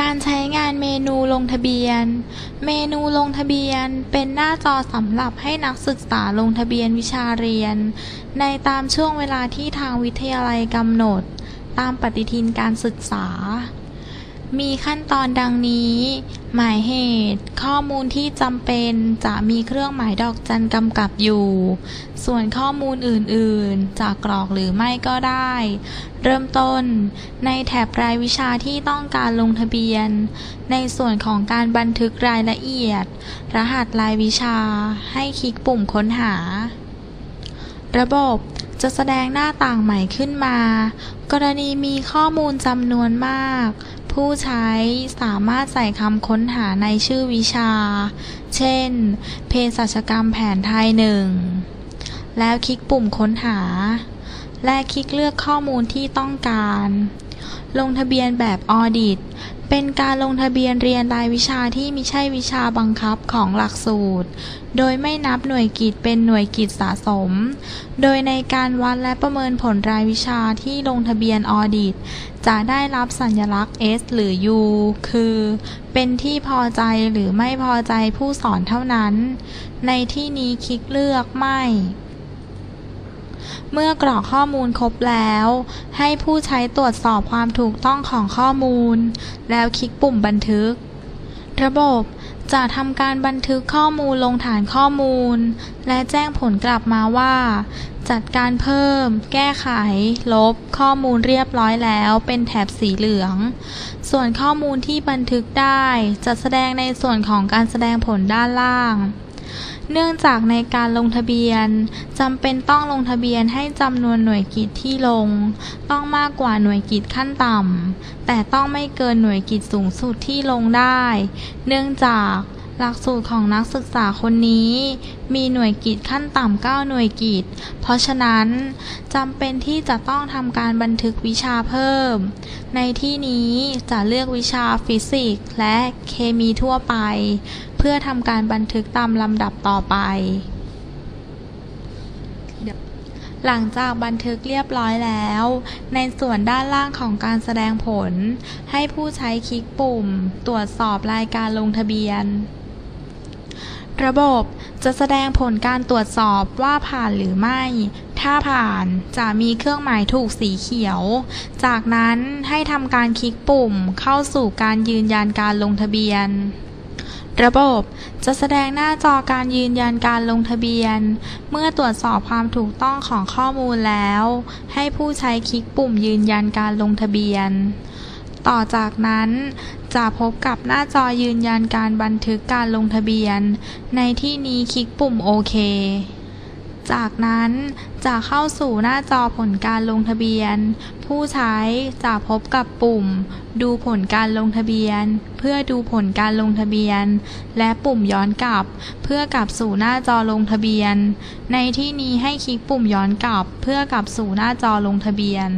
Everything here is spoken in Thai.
การใช้งานเมนูลงทะเบียน เมนูลงทะเบียนเป็นหน้าจอสำหรับให้นักศึกษาลงทะเบียนวิชาเรียน ในตามช่วงเวลาที่ทางวิทยาลัยกำหนด ตามปฏิทินการศึกษา มีขั้นตอนดังนี้ หมายเหตุ ข้อมูลที่จำเป็นจะมีเครื่องหมายดอกจันกำกับอยู่ ส่วนข้อมูลอื่นๆ จะกรอกหรือไม่ก็ได้ เริ่มต้น ในแถบรายวิชาที่ต้องการลงทะเบียน ในส่วนของการบันทึกรายละเอียด รหัสรายวิชา ให้คลิกปุ่มค้นหา ระบบจะแสดงหน้าต่างใหม่ขึ้นมา กรณีมีข้อมูลจำนวนมาก ผู้ใช้สามารถใส่คำค้นหาในชื่อวิชา เช่น เภสัชกรรมแผนไทยหนึ่ง แล้วคลิกปุ่มค้นหา และคลิกเลือกข้อมูลที่ต้องการ ลงทะเบียนแบบออดิต เป็นการลงทะเบียนเรียนรายวิชาที่มิใช่วิชาบังคับของหลักสูตร โดยไม่นับหน่วยกิจเป็นหน่วยกิจสะสม โดยในการวัดและประเมินผลรายวิชาที่ลงทะเบียนออดิต จะได้รับสัญลักษณ์ S หรือ U คือ เป็นที่พอใจหรือไม่พอใจผู้สอนเท่านั้น ในที่นี้คลิกเลือกไม่ เมื่อกรอกข้อมูลครบแล้ว ให้ผู้ใช้ตรวจสอบความถูกต้องของข้อมูล แล้วคลิกปุ่มบันทึก ระบบจะทำการบันทึกข้อมูลลงฐานข้อมูล และแจ้งผลกลับมาว่า จัดการเพิ่ม แก้ไข ลบ ข้อมูลเรียบร้อยแล้วเป็นแถบสีเหลือง ส่วนข้อมูลที่บันทึกได้ จะแสดงในส่วนของการแสดงผลด้านล่าง เนื่องจากในการลงทะเบียนจำเป็นต้องลงทะเบียนให้จำนวนหน่วยกิจที่ลง ต้องมากกว่าหน่วยกิจขั้นต่ำแต่ต้องไม่เกินหน่วยกิจสูงสุดที่ลงได้ เนื่องจาก หลักสูตรของนักศึกษาคนนี้ มีหน่วยกิจขั้นต่ำ9หน่วยกิจ เพราะฉะนั้นจำเป็นที่จะต้องทำการบันทึกวิชาเพิ่ม ในที่นี้จะเลือกวิชาฟิสิกส์และเคมีทั่วไป เพื่อทำการบันทึกตามลำดับต่อไป หลังจากบันทึกเรียบร้อยแล้ว ในส่วนด้านล่างของการแสดงผล ให้ผู้ใช้คลิกปุ่ม ตรวจสอบรายการลงทะเบียน ระบบจะแสดงผลการตรวจสอบว่าผ่านหรือไม่ ถ้าผ่านจะมีเครื่องหมายถูกสีเขียว จากนั้นให้ทำการคลิกปุ่มเข้าสู่การยืนยันการลงทะเบียน ระบบจะแสดงหน้าจอการยืนยันการลงทะเบียน เมื่อตรวจสอบความถูกต้องของข้อมูลแล้ว ให้ผู้ใช้คลิกปุ่มยืนยันการลงทะเบียน ต่อจากนั้นจะพบกับหน้าจอยืนยันการบันทึกการลงทะเบียน ในที่นี้คลิกปุ่มโอเคจากนั้นจะเข้าสู่หน้าจอผลการลงทะเบียน ผู้ใช้จะพบกับปุ่ม ดูผลการลงทะเบียน เพื่อดูผลการลงทะเบียน และปุ่มย้อนกลับ เพื่อกลับสู่หน้าจอลงทะเบียน ในที่นี้ให้คลิกปุ่มย้อนกลับ เพื่อกลับสู่หน้าจอลงทะเบียน